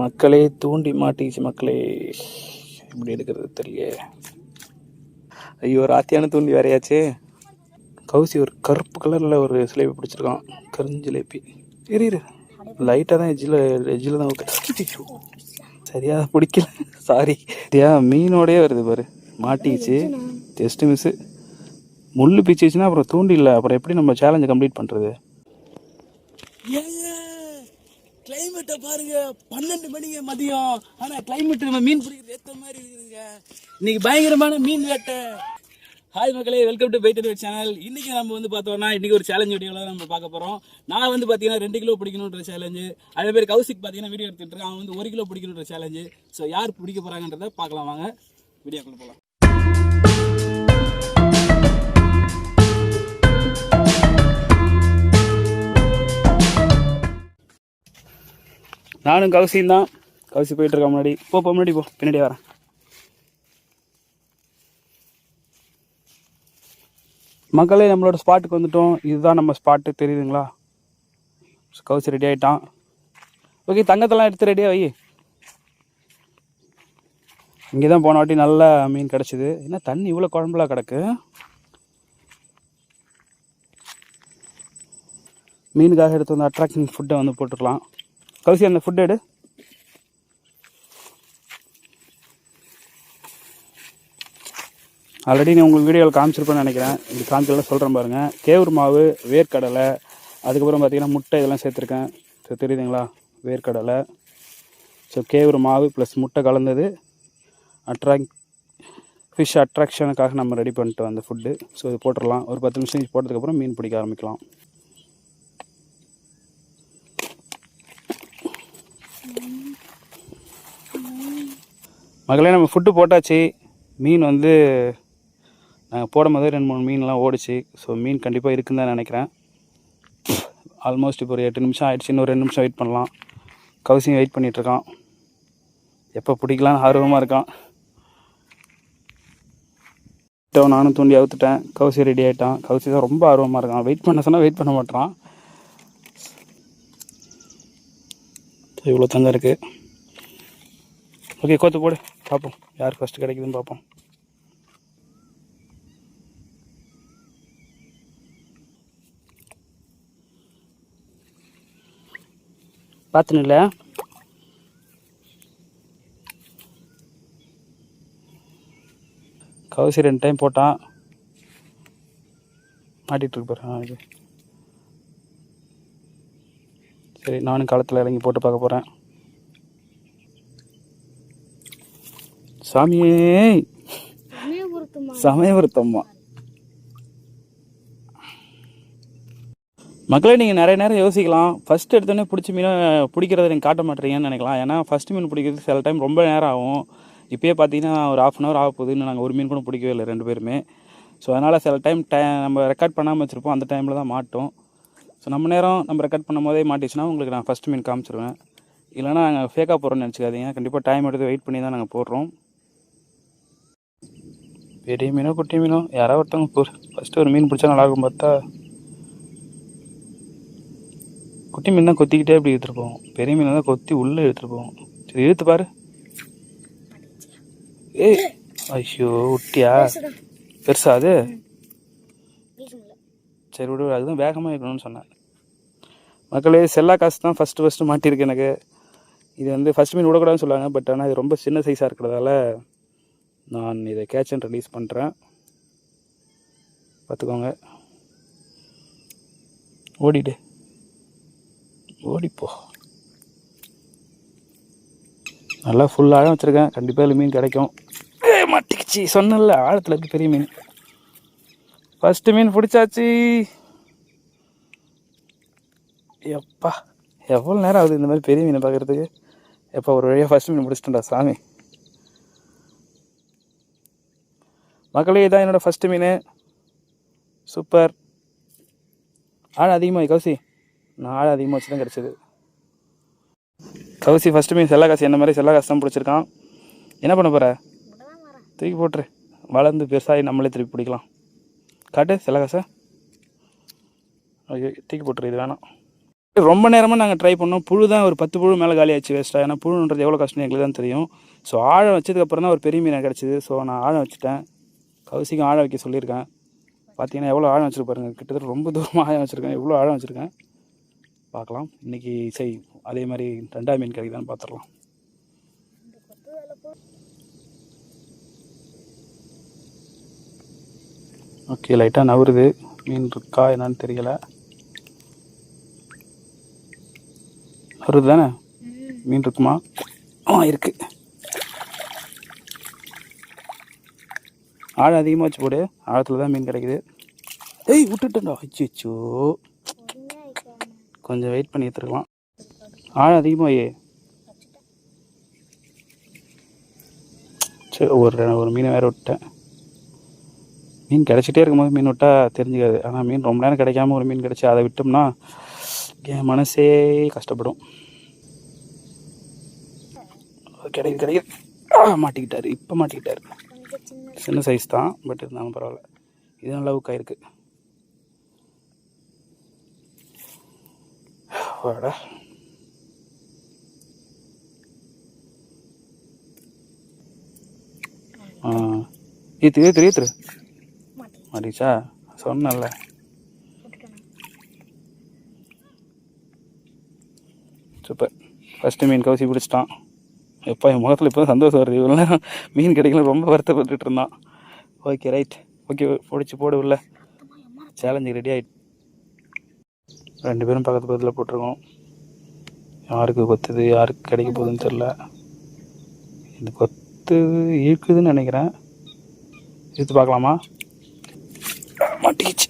மக்களே தூண்டி மாட்டிச்சு மக்களே. எப்படி எடுக்கிறது தெரிய ஐயோ ராத்தியான தூண்டி வேறையாச்சு. கவுசி ஒரு கருப்பு கலரில் ஒரு சிலேபி பிடிச்சிருக்கான். கருஞ்சிலேபி இரு இரு. லைட்டாக தான் எஜ்ஜில் எஜ்ஜில் தான் சரியாக பிடிக்கல. சாரி சரியா மீனோடயே வருது பாரு. மாட்டிச்சு ஜஸ்ட் மிஸ்ஸு முள் பிச்சுச்சுன்னா அப்புறம் தூண்டில்ல அப்புறம் எப்படி நம்ம சேலஞ்சை கம்ப்ளீட் பண்ணுறது கிளைமேட்டை பாருங்க பன்னெண்டு மணிங்க மதியம். ஆனா கிளைமேட் நம்ம மீன் பிடிக்கிறது ஏத்த மாதிரி இருக்குதுங்க. இன்னைக்கு பயங்கரமான மீன் வேட்டை. ஹாய் மக்களே வெல்கம் டு பைட் சேனல் இன்னைக்கு நம்ம வந்து பார்த்தோம்னா இன்னைக்கு ஒரு சேலஞ்ச் வீடியோவில் தான் நம்ம பார்க்க போறோம். நான் வந்து பார்த்தீங்கன்னா ரெண்டு கிலோ பிடிக்கணுன்ற சேலஞ்சு அதே மாதிரி கௌசிக் பார்த்தீங்கன்னா வீடியோ எடுத்துட்டு அவன் வந்து ஒரு கிலோ பிடிக்கணுன்ற சேலஞ்சு ஸோ யார் பிடிக்க போறாங்கன்றத பார்க்கலாம் வாங்க. வீடியோக்குள்ள போகலாம் நானும் கவுசியும் தான். கவுசி போயிட்டுருக்கேன் முன்னாடி. போ போ முன்னாடி போ. பின்னாடி வரேன். மக்களே நம்மளோட ஸ்பாட்டுக்கு வந்துட்டோம். இதுதான் நம்ம ஸ்பாட்டு தெரியுதுங்களா? கவுசி ரெடி ஆகிட்டான் ஓகே தங்கத்தெல்லாம் எடுத்து ரெடியாக வை. இங்கே தான் போன வாட்டி நல்ல மீன் கிடச்சிது. என்ன தண்ணி இவ்வளோ குழம்புலாம் கிடக்கு? மீனுக்காக எடுத்து வந்து அட்ராக்டிங் ஃபுட்டை வந்து போட்டுக்கலாம். கௌசி அந்த ஃபுட் எடு. ஆல்ரெடி நான் உங்களுக்கு வீடியோவில் காமிச்சிருப்பேன்னு நினைக்கிறேன். இது காமிச்செல்லாம் சொல்கிறேன் பாருங்கள் கேவுரு மாவு வேர்க்கடலை அதுக்கப்புறம் பார்த்தீங்கன்னா முட்டை இதெல்லாம் சேர்த்துருக்கேன். ஸோ தெரியுதுங்களா? வேர்க்கடலை. ஸோ கேவுரு மாவு ப்ளஸ் முட்டை கலந்தது. அட்ராக்ட் ஃபிஷ் அட்ராக்ஷனுக்காக நம்ம ரெடி பண்ணிட்டு அந்த ஃபுட்டு ஸோ இது போட்டுடலாம். ஒரு பத்து நிமிஷம் போட்டதுக்கப்புறம் மீன் பிடிக்க ஆரம்பிக்கலாம். மகளே நம்ம ஃபுட்டு போட்டாச்சு. மீன் வந்து நாங்கள் போடும் போதே ரெண்டு மூணு மீன்லாம் ஓடிச்சு. ஸோ மீன் கண்டிப்பாக இருக்குன்னு தான் நினைக்கிறேன். ஆல்மோஸ்ட் இப்போ ஒரு எட்டு நிமிஷம் ஆகிடுச்சு இன்னும் ஒரு ரெண்டு நிமிஷம் வெயிட் பண்ணலாம். கவுசியும் வெயிட் பண்ணிகிட்ருக்கான் எப்போ பிடிக்கலான்னு ஆர்வமாக இருக்கான். நானும் தூண்டி அவுத்துட்டேன். கவுசி ரெடி ஆகிட்டான் கவுசி தான் ரொம்ப ஆர்வமாக இருக்கான். வெயிட் பண்ண சொன்னால் வெயிட் பண்ண மாட்டான் இவ்வளோ தங்கம் இருக்குது ஓகே கோத்து போடு. பார்ப்போம். யார் ஃபஸ்ட்டு கிடைக்குதுன்னு பார்ப்போம். பார்த்துனில்ல கவுசி ரெண்டு டைம் போட்டான். மாட்டிகிட்டு இருக்கு பாரு ஆ, இது சரி நானும் களத்தில் இறங்கி போட்டு பார்க்க போகிறேன் சாமியே! சமயபுரத்தம்மா. மக்களே நீங்கள் நிறைய நேரம் யோசிக்கலாம். ஃபஸ்ட் எடுத்தோடனே பிடிச்ச மீனை பிடிக்கிறத நீங்கள் காட்ட மாட்டீங்கன்னு நினைக்கலாம். ஏன்னா ஃபஸ்ட் மீன் பிடிக்கிறது சில டைம் ரொம்ப நேரம் ஆகும். இப்போயே பார்த்தீங்கன்னா ஒரு ஆஃப் அன் ஹவர் ஆக போகுது இன்னும் நாங்கள் ஒரு மீன் கூட பிடிக்கவே இல்லை ரெண்டு பேருமே. ஸோ அதனால் சில டைம் டை நம்ம ரெக்கார்ட் பண்ணாமல் வச்சுருப்போம். அந்த டைமில் தான் மாட்டோம். ஸோ நம்ம நேரம் நம்ம ரெக்கார்ட் பண்ணும் போதே மாட்டிச்சுன்னா உங்களுக்கு நான் ஃபஸ்ட் மீன் காமிச்சிருவேன். இல்லைனா நாங்கள் ஃபேக்காக போடுறோம்னு நினச்சிக்காதீங்க. கண்டிப்பாக டைம் எடுத்து வெயிட் பண்ணி தான் நாங்கள் போடுறோம். பெரிய மீனோ குட்டி மீனோ யாராவது ஒருத்தவங்க போ ஃபஸ்ட்டு ஒரு மீன் பிடிச்சா நல்லாயிருக்கும் பார்த்தா. குட்டி மீன் தான் கொத்திக்கிட்டே அப்படி எடுத்துகிட்டு போவோம் பெரிய மீன் தான் கொத்தி உள்ளே எடுத்துகிட்டு போவோம் சரி இழுத்து பாரு. ஏய் ஐயோ விட்டியா பெருசா அது? சரி விடு அதுதான் வேகமாக இருக்கணும்னு சொன்னேன். மக்களே செல்லா காசு தான் ஃபஸ்ட்டு ஃபஸ்ட்டு மாட்டியிருக்கு எனக்கு. இது வந்து ஃபஸ்ட் மீன் விடக்கூடாதுன்னு சொல்லுவாங்க பட் ஆனால் இது ரொம்ப சின்ன சைஸாக இருக்கிறதால நான் இதை கேட்ச் அண்ட் ரிலீஸ் பண்ணுறேன் பார்த்துக்கோங்க. ஓடிடு. ஓடிப்போ. நல்லா ஃபுல் ஆழம் வச்சுருக்கேன். கண்டிப்பாக இதில் மீன் கிடைக்கும். ஏ மாட்டிக்கிச்சு. சொன்னல ஆழத்தில் இருக்குது பெரிய மீன். ஃபஸ்ட்டு மீன் பிடிச்சாச்சு. எப்பா எவ்வளோ நேரம் ஆகுது இந்த மாதிரி பெரிய மீனை பார்க்குறதுக்கு? எப்போ ஒரு வழியாக ஃபஸ்ட் மீன் முடிச்சிட்டேன்டா சாமி. மக்களே இதான் என்னோடய ஃபஸ்ட்டு மீன். சூப்பர். ஆழம் அதிகமாக கௌசி. நான் ஆழம் அதிகமாக வச்சு தான் கிடச்சிது. கௌசி ஃபஸ்ட்டு மீன் செல்லா காசு என்ன மாதிரி செல்லா காசு தான் பிடிச்சிருக்கான். என்ன பண்ண போகிற தூக்கி போட்டுரு. வளர்ந்து பெருசாகி நம்மளே திருப்பி பிடிக்கலாம். காட்டு செல்லா காசை. ஓகே தூக்கி போட்டுரு இது வேணாம். ரொம்ப நேரமாக நாங்கள் ட்ரை பண்ணோம். புழு தான் ஒரு பத்து புழு மேலே காலியாச்சு வேஸ்ட்டாக ஏன்னா புழுன்றது எவ்வளோ கஷ்டம் எங்களுக்கு தான் தெரியும். ஸோ ஆழம் வச்சதுக்கப்புறம் தான் ஒரு பெரிய மீன் கிடச்சிது. ஸோ நான் ஆழம் வச்சுட்டேன். கவுசிக்கும் ஆழம் வைக்க சொல்லியிருக்கேன். பார்த்தீங்கன்னா எவ்வளோ ஆழம் வச்சுருப்பாருங்க கிட்டத்தட்ட ரொம்ப தூரமாக ஆழம் வச்சுருக்கேன். எவ்வளோ ஆழம் வச்சுருக்கேன்? பார்க்கலாம் இன்றைக்கி சரி அதே மாதிரி ரெண்டாவது மீன் கிடைக்குதான்னு பார்த்துடலாம் ஓகே லைட்டாக நவருது. மீன் இருக்கா என்னன்னு தெரியலை. வருது தானே மீன் இருக்குமா? ஆ இருக்கு. ஆழம் அதிகமாக வச்சு போடு. ஆழத்தில் தான் மீன் கிடைக்குது. ஏய் விட்டுட்டேன்டா. அச்சோ கொஞ்சம் வெயிட் பண்ணி எடுத்துருக்கலாம். ஆழம் அதிகமாக ஏ சரி ஒரு ஒரு மீனை வேறு விட்டேன் மீன் கிடச்சிட்டே இருக்கும்போது மீன் விட்டால் தெரிஞ்சுக்காது. ஆனால் மீன் ரொம்ப நேரம் கிடைக்காம ஒரு மீன் கிடச்சி அதை விட்டோம்னா என் மனசே கஷ்டப்படும். கிடைக்குது கிடைக்குது மாட்டிக்கிட்டாரு. இப்போ மாட்டிக்கிட்டாரு. சின்ன சைஸ் தான் பட் இருந்தாலும் பரவாயில்ல. இது நல்லா ஊக்காயிருக்கு வாடா. ஆ. ஈத்து ஈத்துரு ஈத்துரு மாட்டிச்சா சொன்னல சூப்பர் ஃபஸ்ட்டு மீன் கவுசி பிடிச்சிட்டான். எப்போ என் முகத்தில் இப்போ சந்தோஷம் வருது. இவ்வளோ மீன் கிடைக்கல ரொம்ப வருத்தப்பட்டுட்டு இருந்தான். ஓகே ரைட் ஓகே பிடிச்சி போடு உள்ள. சேலஞ்சு ரெடி ஆகிட்டு ரெண்டு பேரும் பக்கத்து பக்கத்தில் போட்டிருக்கோம். யாருக்கு கொத்துது யாருக்கு கிடைக்க போகுதுன்னு தெரில இது கொத்துது இருக்குதுன்னு நினைக்கிறேன். எடுத்து பார்க்கலாமா? மாட்டிக்கிச்சு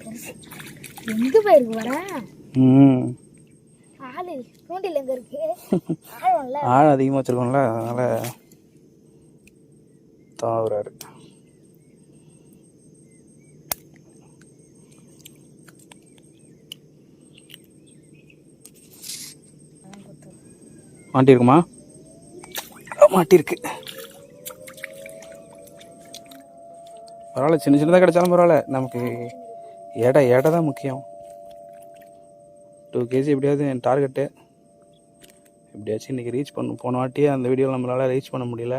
ம். தூண்டில் தூண்டில் எங்க இருக்கு? ஆழம்ல. ஆழம் அதிகமாக வச்சிருக்கோம்ல அதனால் தாவுறாரு. மாட்டிருக்குமா மாட்டிருக்கு பரவாயில்ல சின்ன சின்னதாக கிடைச்சாலும் பரவாயில்ல. நமக்கு எடை எடை தான் முக்கியம். டூ கேஜி எப்படியாவது என் டார்கெட்டு எப்படியாச்சும் இன்றைக்கி ரீச் பண்ண. போன வாட்டியே அந்த வீடியோவில் நம்மளால் ரீச் பண்ண முடியல.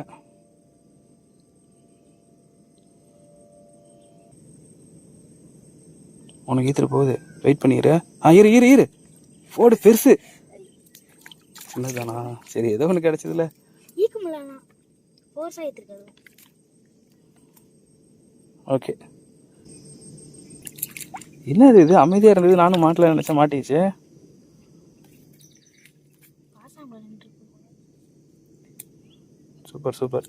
உனக்கு ஈத்துட்டு போகுது. வெயிட் பண்ணிடு ஆ இரு இரு இரு. போடு பெருசு. சின்னதானா சரி ஏதோ ஒன்று கிடச்சதுல. ஓகே என்னது இது? அமைதியாக இருந்தது. நானும் மாட்டில் நினச்சேன். மாட்டிச்சு சூப்பர் சூப்பர்.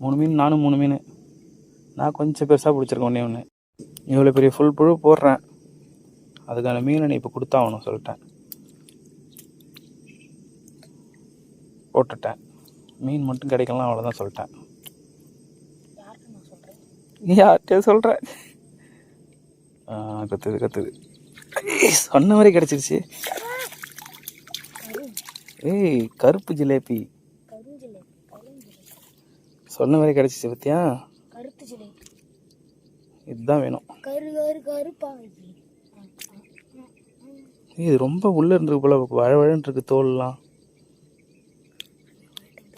மூணு மீன் நானும் மூணு மீன். நான் கொஞ்சம் பெருசாக பிடிச்சிருக்கேன் ஒன்றே ஒன்று இவ்வளோ பெரிய ஃபுல் புழு போடுறேன். அதுக்கான மீனை நீ இப்போ கொடுத்தாகணும் சொல்லிட்டேன். போட்டுட்டேன். மீன் மட்டும் கிடைக்கலாம் அவ்வளோதான் சொல்லிட்டேன். சொல்கிறேன் யார்கிட்டயே சொல்கிற கத்துது கத்துது. சொன்ன மாதிரி கிடச்சிருச்சு. ஏய் கருப்பு ஜிலேபி. சொன்ன மாதிரி கிடச்சிச்சு பத்தியா? கருத்து இதுதான் வேணும். கரு இது. ரொம்ப உள்ளே இருந்திருக்கு போல வழவழன்னு இருக்கு தோல்லாம்.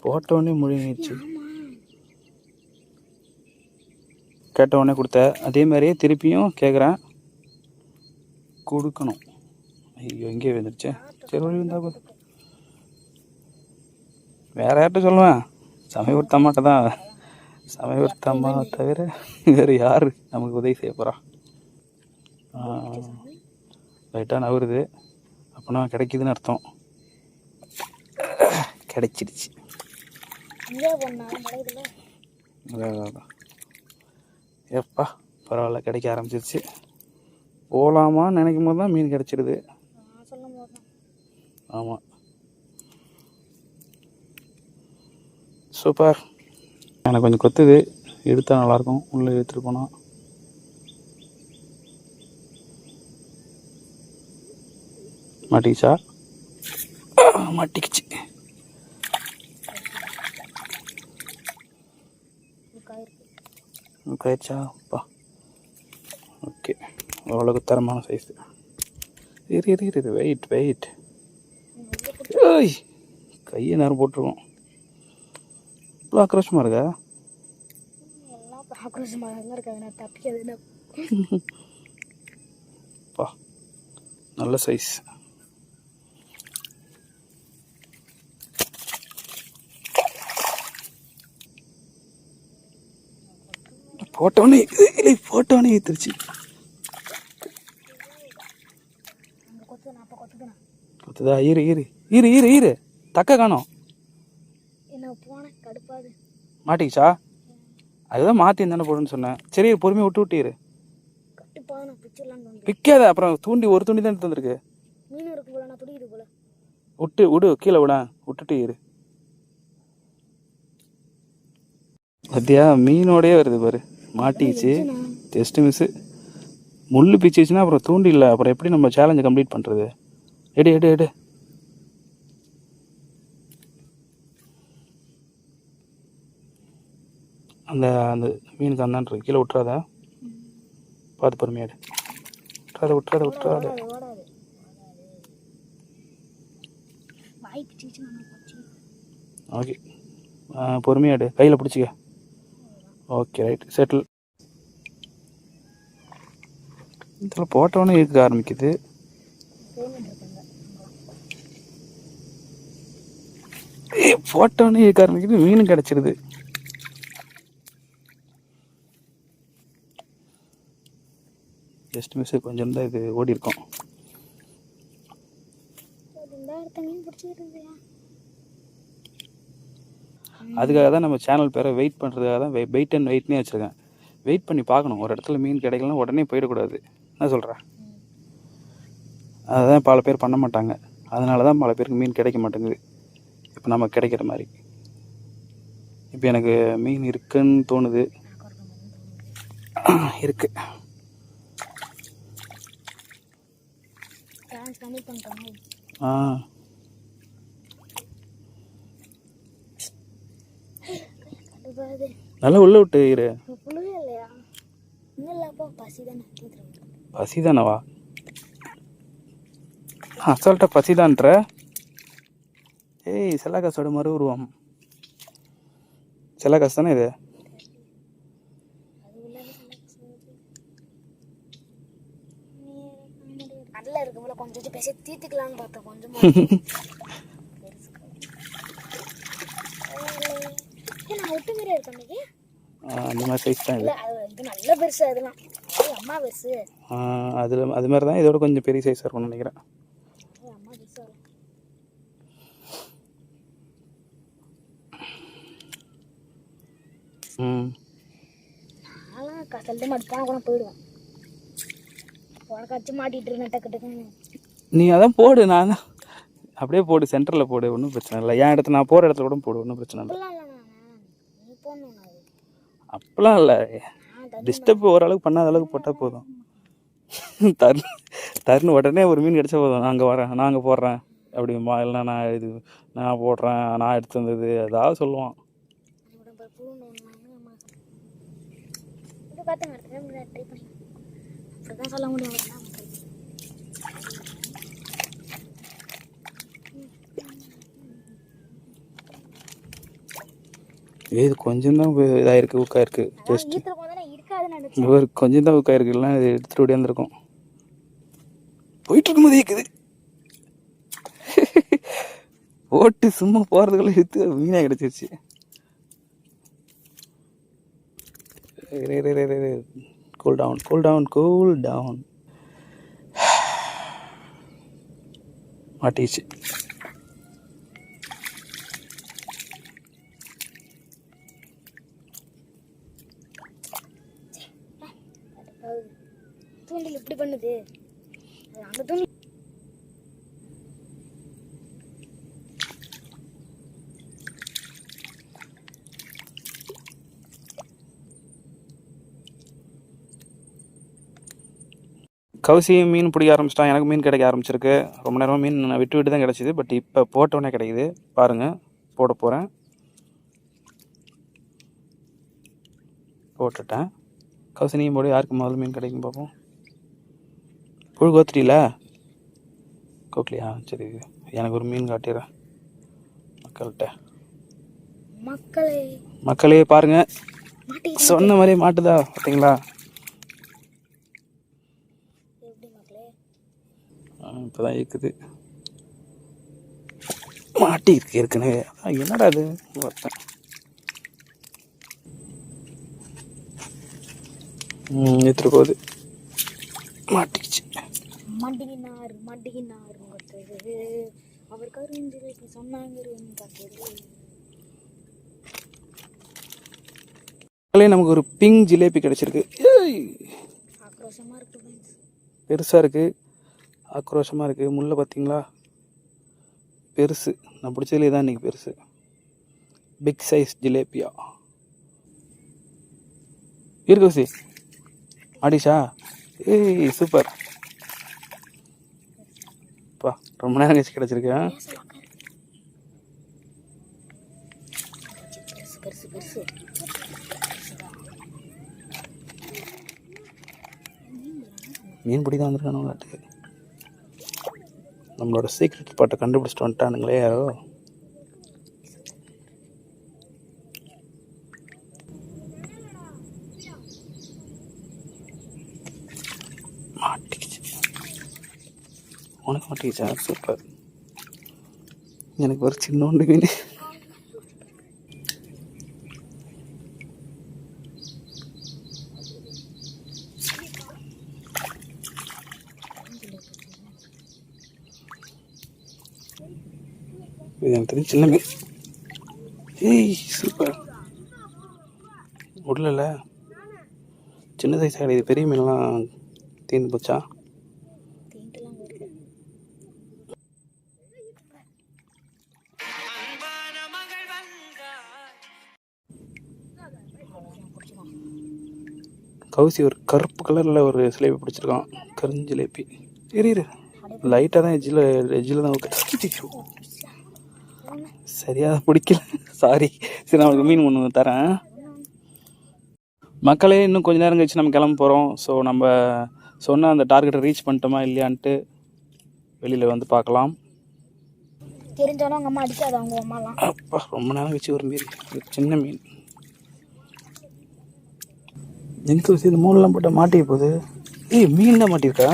போட்டோடனே முழுங்கிடுச்சு கேட்ட உடனே கொடுத்த. அதே மாதிரியே திருப்பியும் கேட்குறேன் கொடுக்கணும். ஐயோ எங்கே வந்துருச்சு சரி வழி வந்தா வேற யார்கிட்ட சொல்லுவேன்? சமயபுரத்து அம்மாட்ட தான். சமயபுரத்து அம்மா தவிர வேறு யார் நமக்கு உதவி செய்ய போகிறா லைட்டாக நவருது அப்போனா கிடைக்குதுன்னு அர்த்தம். கிடைச்சிடுச்சு. எப்பா பரவாயில்ல கிடைக்க ஆரம்பிச்சிருச்சு. போகலாமான்னு நினைக்கும் போது தான் மீன் கிடச்சிடுது ஆமாம் சூப்பர். எனக்கு கொஞ்சம் கொத்துது. எடுத்தா நல்லாயிருக்கும் உள்ளே எடுத்துகிட்டு போனால் மாட்டிக்கிச்சா? மாட்டிக்கிச்சு. ஆயிடுச்சா அப்பா ஓகே. ஓரளவுக்கு தரமான சைஸு இரு இரு இரு வெயிட் வெயிட் ஏய் கையை நேரம் போட்டுருவோம் இவ்வளோ ஆக்ரோஷமாக இருக்கா ஆக்ரோஷமாக தான் இருக்காது நான் பா நல்ல சைஸ் போட்டோன்னே இல்லை போட்டோன்னே கொத்துக்கணும் கொத்துதா இரு இரு இரு இரு இரு தக்க காணோம் என்ன மாட்டிக்கிச்சா? அதுதான் மாற்றி தானே போடுன்னு சொன்னேன். சரி பொறுமையாக விட்டு விட்டு இரு. கட்டுப்பாக நான் பிச்சிடலான்னு தோணுது பிக்காத அப்புறம் தூண்டி ஒரு தூண்டி தான் எடுத்து வந்திருக்கு விட்டு விடு கீழே விட விட்டுட்டு இரு. பத்தியா மீனோடயே வருது பாரு. மாட்டிக்கிச்சு. ஜஸ்ட் மிஸ்ஸு முள் பிச்சிச்சுன்னா அப்புறம் தூண்டி இல்லை. அப்புறம் எப்படி நம்ம சேலஞ்சை கம்ப்ளீட் பண்ணுறது எடு எடு எடு. அந்த அந்த மீனுக்கு அந்தான்றது கீழே விட்டுறாத. பார்த்து பொறுமையாடு விட்டுறாத விட்டுறாத விட்டுறாத. ஓகே. பொறுமையாடு கையில் பிடிச்சிக்க. Okay right. செட்டில். இதில் போட்டோன்னே இருக்க ஆரம்பிக்குது. போட்டோன்னே இருக்க ஆரம்பிக்குது. மீனும் கிடச்சிருது. ஜஸ்ட் மிஸ் கொஞ்சம் தான் இது ஓடி இருக்கும் அதுக்காக தான் நம்ம சேனல் பேரை வெயிட் பண்ணுறதுக்காக தான் வெயிட் அண்ட் வெயிட்னே வச்சுருக்கேன். வெயிட் பண்ணி பார்க்கணும். ஒரு இடத்துல மீன் கிடைக்கலனா உடனே போயிடக்கூடாது. என்ன சொல்கிற அதுதான் பல பேர் பண்ண மாட்டாங்க. அதனால தான் பல பேருக்கு மீன் கிடைக்க மாட்டேங்குது. இப்போ நம்ம கிடைக்கிற மாதிரி. இப்போ எனக்கு மீன் இருக்குன்னு தோணுது. இருக்கு. ஆ. நல்லா உள்ள விட்டு இரு. புழுவே இல்லையா? இன்னும் இல்லப்பா பசி தானே தீத்துறேன் பசி தானவா பசிதான்ற? ஏய் செல்லாக்காசோட மறு உருவம். செல்லாக்காசு தானே இது அது உள்ள கடல இருக்கு போல கொஞ்சம் பேசி தீத்துக்கலாம்னு பார்த்தேன். கொஞ்சமா நான் விட்டு மீறே இருக்கேன் அந்த மாதிரி சைஸ் தான் இது. இது நல்ல பெருசு அதெல்லாம். அது அம்மா பெருசு. அதில் அது மாதிரி தான் இதோட கொஞ்சம் பெரிய சைஸாக இருக்கும்னு நினைக்கிறேன். ம். நான்லாம் கசல்ட்டு மட்டும் கூட போயிடுவேன். உனக்காச்சும் மாட்டிட்டு இருந்தேன் டக்கு டக்குன்னு. நீ அதான் போடு நான் தான். அப்படியே போடு சென்டரில் போடு ஒன்றும் பிரச்சனை இல்லை. என் இடத்துல நான் போகிற இடத்துல கூட போடு ஒன்றும் பிரச்சனை இல்லை. அப்படிலாம் இல்லை இல்லை. டிஸ்டர்ப் ஓரளவுக்கு பண்ணாத அளவுக்கு போட்டால் போதும். தரு தருண் உடனே ஒரு மீன் கிடைச்சா போதும். நான் அங்கே வரேன் நான் அங்கே போடுறேன் அப்படிமா இல்லைனா நான் இது நான் போடுறேன் நான் எடுத்து வந்தது ஏதாவது சொல்லுவான். அடுத்த ட்ரை பண்ணி அப்படி தான் சொல்ல முடியும் என்ன பண்றது? இது கொஞ்சம் தான் இதாயிருக்கு ஊக்காயிருக்கு. அதான் ஜஸ்ட் ஒரு கொஞ்சம் தான் ஊக்காயிருக்கு இல்லைனா இது எடுத்துகிட்டு ஓடியாந்துருக்கும் போயிட்டு இருக்கும்போது இருக்குது ஓட்டு சும்மா போகிறதுக்குள்ள எடுத்து மீனாக கிடச்சிருச்சு. Cool down cool down cool down மாட்டிச்சு அது தூண்டில் இப்படி அது அந்த துணி கவுசியும் மீன் பிடிக்க ஆரம்பிச்சிட்டான் எனக்கு மீன் கிடைக்க ஆரம்பிச்சிருக்கு. ரொம்ப நேரமாக மீன் நான் விட்டு விட்டு தான் கிடச்சிது பட் இப்போ போட்டோன்னே கிடைக்குது. பாருங்கள் போட போகிறேன் போட்டுட்டேன். கவுசி நீயும் போடு யாருக்கு முதல்ல மீன் கிடைக்கும் பார்ப்போம். புழு கோத்துட்டீல கோக்லியா சரி எனக்கு ஒரு மீன் காட்டிடுறேன். மக்கள்கிட்ட. மக்களே. மக்களே பாருங்க. சொன்ன மாதிரியே மாட்டுதா பார்த்தீங்களா? எப்படி மக்களே? இப்போ தான் இருக்குது மாட்டி இருக்கு ஏற்கனவே. என்னடா அது பார்த்தேன் எடுத்துட்டு போகுது. மாட்டிக்கிச்சு. மண்டிகினார் மண்டிகினார் கத்துது அவர் கருஞ்சிலை சொன்னாங்க கத்துது மக்களே நமக்கு ஒரு பிங்க் ஜிலேபி கிடச்சிருக்கு. ஏய்! ஆக்ரோஷமா இருக்கு ஃப்ரெண்ட்ஸ் பெருசாக இருக்குது ஆக்ரோஷமாக இருக்குது முள்ளை பார்த்தீங்களா பெருசு. நான் பிடிச்சதுலே தான் இன்றைக்கி பெருசு. பிக் சைஸ் ஜிலேபியா. இருக்கோசி ஆடிஷா. ஏய் சூப்பர். ரொம்ப நேரம் கழிச்சு கிடச்சிருக்கேன். மீன் பிடி தான் வந்திருக்கானுங்களாட்டு நம்மளோட சீக்ரெட் பாட்டை கண்டுபிடிச்சிட்டு வந்துட்டானுங்களே யாரோ மாட்டிக்கிச்சு டீச்சர் சூப்பர் எனக்கு ஒரு சின்னோண்டு மீன் இது எனக்கு சின்ன மீன். ஏய் சூப்பர் விடல சின்ன சைஸ் ஆகிடுது பெரிய மீன்லாம் தீர்ந்து போச்சா? கவுசி ஒரு கருப்பு கலரில் ஒரு சிலேபி பிடிச்சிருக்கான். கருஞ்சிலேபி இரு இரு. லைட்டாக தான் எஜ்ஜில் எஜ்ஜில் தான் உட்கா- சரியா பிடிக்கல. சாரி சரி நான் மீன் ஒன்று தரேன். மக்களே இன்னும் கொஞ்ச நேரம் கழிச்சு நம்ம கிளம்ப போகிறோம் ஸோ நம்ம சொன்ன அந்த டார்கெட்டை ரீச் பண்ணிட்டோமா இல்லையான்ட்டு வெளியில் வந்து பார்க்கலாம். தெரிஞ்சாலும் அவங்க அம்மா அடிக்காது அவங்க அம்மாலாம். அப்பா ரொம்ப நேரம் கழிச்சு ஒரு மீன் சின்ன மீன். எங்க வச்சு இந்த மூணுலாம் போட்டால் மாட்டிக்க போகுது? ஏய் மீன் தான் மாட்டியிருக்கா?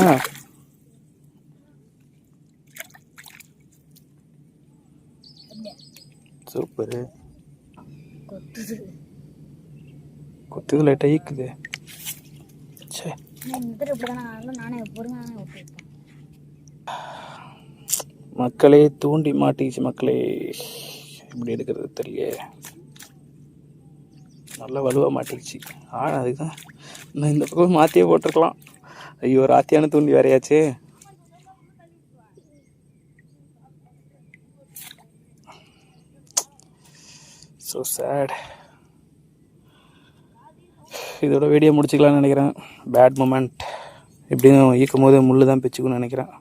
சூப்பரு. கொத்துது லைட்டாக ஈக்குது. சே மக்களை மக்களே தூண்டி மாட்டிச்சு மக்களே. எப்படி எடுக்கிறது தெரியல நல்லா வலுவாக மாட்டிக்கிச்சு அதுக்கு அதுதான் நான் இந்த பக்கம் மாற்றியே போட்டிருக்கலாம். ஐயோ ராத்தியான தூண்டி வேறையாச்சே. ஸோ சேட் இதோட வீடியோ முடிச்சுக்கலாம்னு நினைக்கிறேன். பேட் மூமெண்ட் எப்படியும் ஈக்கும் போது முள்ளு தான் பிச்சுக்குன்னு நினைக்கிறேன்.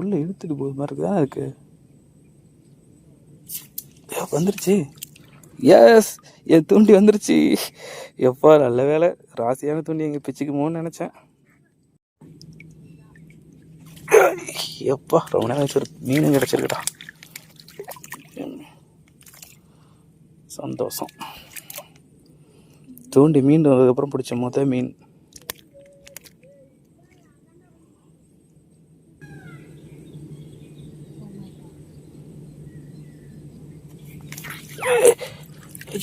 உள்ள இழுத்துட்டு போகுது மாதிரி இருக்குது தானே வந்துருச்சு. எஸ் என் தூண்டி வந்துருச்சு. எப்பா நல்ல வேலை ராசியான தூண்டி எங்கே பிச்சுக்குமோன்னு நினச்சேன். எப்பா ரொம்ப நேரம் கழிச்சு மீனும் கிடச்சிருக்கடா. சந்தோஷம். தூண்டி மீன் வந்ததுக்கப்புறம் பிடிச்ச மொத்த மீன்.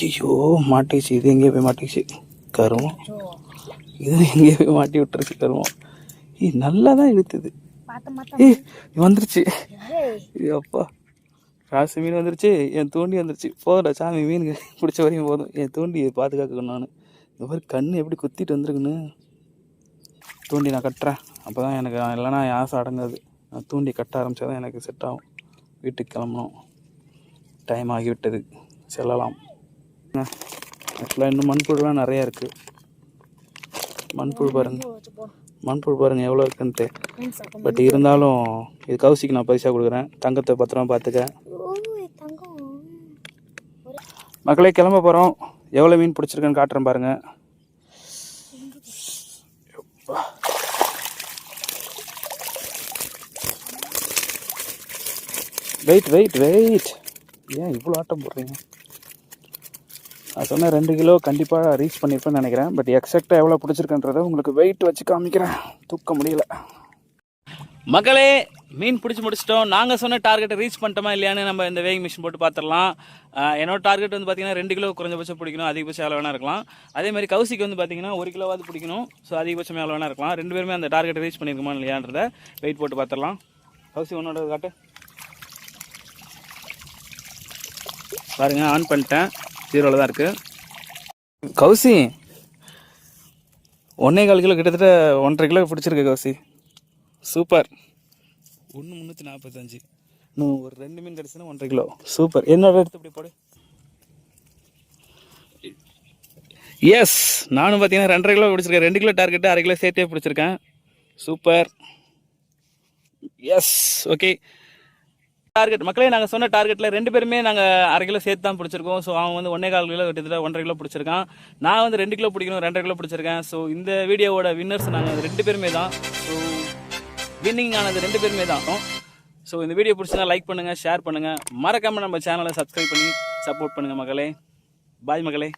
ஐயோ மாட்டிச்சு இது எங்கேயோ போய் மாட்டிச்சு கருமம். இது எங்கேயோ போய் மாட்டி விட்டுருச்சு கருமம். ஏய் நல்லா தான் இழுத்துது ஏய் வந்துருச்சு. அப்பா. ராசி மீன் வந்துருச்சு. என் தூண்டி வந்துருச்சு. போதுடா சாமி மீனுக்கு பிடிச்ச வரையும் போதும். என் தூண்டியை பாதுகாக்கணும் நான். இந்த மாதிரி கண்ணு எப்படி குத்திட்டு வந்திருக்குன்னு. தூண்டி நான் கட்டுறேன். அப்போ தான் எனக்கு இல்லைன்னா என் ஆசை அடங்காது. நான் தூண்டி கட்ட ஆரம்பித்தா தான் எனக்கு செட் ஆகும். வீட்டுக்கு கிளம்பணும். டைம் ஆகிவிட்டது. செல்லலாம். ஆக்சுவலாக இன்னும் மண்புழுலாம் நிறையா இருக்குது மண்புழு பாருங்கள் மண்புழு பாருங்கள் எவ்வளோ இருக்குன்ட்டு. பட் இருந்தாலும் இது கவுசிக்கு நான் பரிசாக கொடுக்குறேன். தங்கத்தை பத்திரமா பார்த்துக்க. மக்களே கிளம்ப போகிறோம் எவ்வளோ மீன் பிடிச்சிருக்குன்னு காட்டுறேன் பாருங்கள் வெயிட் வெயிட் வெயிட் ஏன் இவ்வளோ ஆட்டம் போடுறீங்க? நான் சொன்ன ரெண்டு கிலோ கண்டிப்பாக ரீச் பண்ணியிருப்பேன்னு நினைக்கிறேன். பட் எக்ஸாக்டாக எவ்வளோ பிடிச்சிருக்குன்றதை உங்களுக்கு வெயிட் வச்சு காமிக்கிறேன். தூக்க முடியல. மக்களே மீன் பிடிச்சி முடிச்சிட்டோம். நாங்கள் சொன்ன டார்கெட்டை ரீச் பண்ணிட்டோமா இல்லையான்னு நம்ம இந்த வேயிங் மிஷின் போட்டு பார்த்துடலாம். என்னோட டார்கெட் வந்து பார்த்தீங்கன்னா ரெண்டு கிலோ குறைஞ்சபட்சம் பிடிக்கணும். அதிகபட்சம் எவ்வளோ வேணா இருக்கலாம். அதே மாதிரி கௌசிக்கு வந்து பார்த்தீங்கன்னா ஒரு கிலோவாவது பிடிக்கணும். ஸோ அதிகபட்சம் எவ்வளோ வேணா இருக்கலாம். ரெண்டு பேருமே அந்த டார்கெட்டை ரீச் பண்ணியிருக்குமா இல்லையான்றத வெயிட் போட்டு பார்த்துடலாம். கௌசி உன்னோட காட்டு. பாருங்கள் ஆன் பண்ணிட்டேன். ஜீரோவில் தான் இருக்குது கௌசி ஒன்றே கால் கிலோ கிட்டத்தட்ட ஒன்றரை கிலோ பிடிச்சிருக்கு கௌசி. சூப்பர். ஒன்று முந்நூற்றி நாற்பத்தஞ்சு இன்னும் ஒரு ரெண்டு மீன் கிடச்சுன்னா ஒன்றரை கிலோ. சூப்பர். என்னோட எடுத்து இப்படி போடு. எஸ் நானும் பார்த்தீங்கன்னா ரெண்டரை கிலோ பிடிச்சிருக்கேன். ரெண்டு கிலோ டார்கெட்டு அரை கிலோ சேர்த்தே பிடிச்சிருக்கேன். சூப்பர். எஸ் ஓகே டார்கெட் மக்களே நாங்கள் சொன்ன டார்கெட்டில் ரெண்டு பேருமே நாங்கள் அரை கிலோ சேர்த்து தான் பிடிச்சிருக்கோம். ஸோ அவன் வந்து ஒன்றே கால் கிலோ கிட்டத்தட்ட ஒன்றரை கிலோ பிடிச்சிருக்கான். நான் வந்து ரெண்டு கிலோ பிடிக்கணும் ரெண்டரை கிலோ பிடிச்சிருக்கேன். ஸோ இந்த வீடியோவோட வின்னர்ஸ் நாங்கள் ரெண்டு பேருமே தான். ஸோ வின்னிங் ஆனது ரெண்டு பேருமே தான். ஸோ இந்த வீடியோ பிடிச்சா லைக் பண்ணுங்கள் ஷேர் பண்ணுங்கள் மறக்காமல் நம்ம சேனலை சப்ஸ்கிரைப் பண்ணி சப்போர்ட் பண்ணுங்கள் மகளே பாய் மகளே